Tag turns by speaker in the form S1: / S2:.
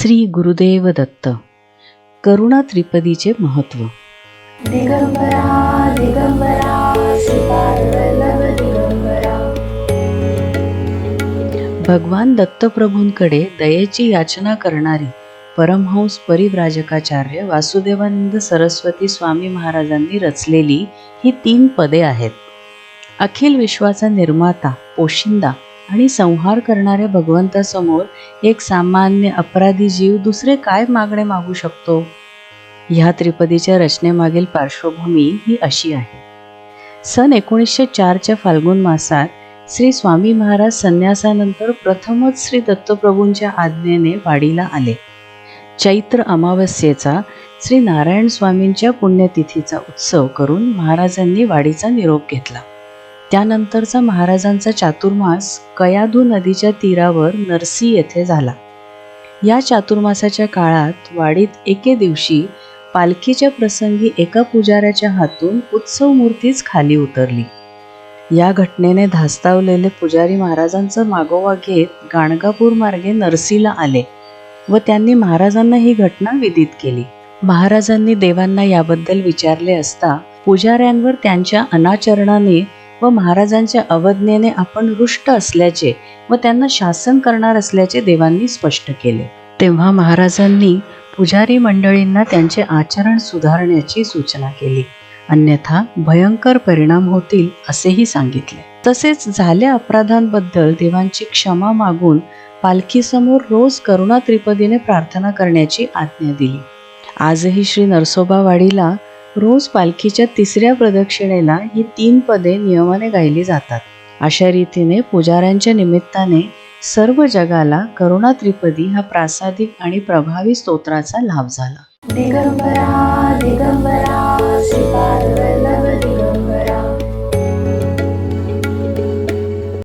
S1: श्री गुरुदेव दत्त. करुणा त्रिपदीचे
S2: महत्त्व.
S1: भगवान दत्तप्रभूंकडे दयेची याचना करणारी परमहंस परिव्राजकाचार्य वासुदेवानंद सरस्वती स्वामी महाराजांनी रचलेली ही तीन पदे आहेत. अखिल विश्वाचा निर्माता पोशिंदा आणि संहार करणाऱ्या भगवंतासमोर एक सामान्य अपराधी जीव दुसरे काय मागणे मागू शकतो? ह्या त्रिपदीच्या रचनेमागील पार्श्वभूमी ही अशी आहे. सन एकोणीसशे चारच्या फाल्गुन मासात श्री स्वामी महाराज संन्यासानंतर प्रथमच श्री दत्तप्रभूंच्या आज्ञेने वाडीला आले. चैत्र अमावस्येचा श्री नारायण स्वामींच्या पुण्यतिथीचा उत्सव करून महाराजांनी वाडीचा निरोप घेतला. त्यानंतरचा महाराजांचा चातुर्मास कयाधू नदीच्या तीरावर नरसी येथे झाला. या चातुर्मासाच्या काळात वाडीत एके दिवशी पालखीच्या प्रसंगी एका पुजाऱ्याच्या हातून उत्सव मूर्तीच खाली उतरली. या घटनेने धास्तावलेले पुजारी महाराजांचा मागोवा घेत गाणगापूर मार्गे नरसीला आले व त्यांनी महाराजांना ही घटना विदित केली. महाराजांनी देवांना याबद्दल विचारले असता पुजाऱ्यांवर त्यांच्या अनाचरणाने व महाराजांच्या अवज्ञेने आपण रुष्ट असल्याचे व त्यांना शासन करणार असल्याचे देवांनी स्पष्ट केले. तेव्हा महाराजांनी पुजारी मंडळींना त्यांचे आचरण सुधारण्याची सूचना केली. अन्यथा भयंकर परिणाम होतील असेही सांगितले. तसेच झाल्या अपराधांबद्दल देवांची क्षमा मागून पालखीसमोर रोज करुणा त्रिपदीने प्रार्थना करण्याची आज्ञा दिली. आजही श्री नरसोबावाडीला रोज पालखीच्या तिसऱ्या प्रदक्षिणेला ही तीन पदे नियमाने गायली जातात. अशा रीतीने पुजाऱ्यांच्या निमित्ताने सर्व जगाला करुणा त्रिपदी हा प्रासादिक आणि प्रभावी स्तोत्राचा लाभ झाला.
S2: दिगंबरा दिगंबरा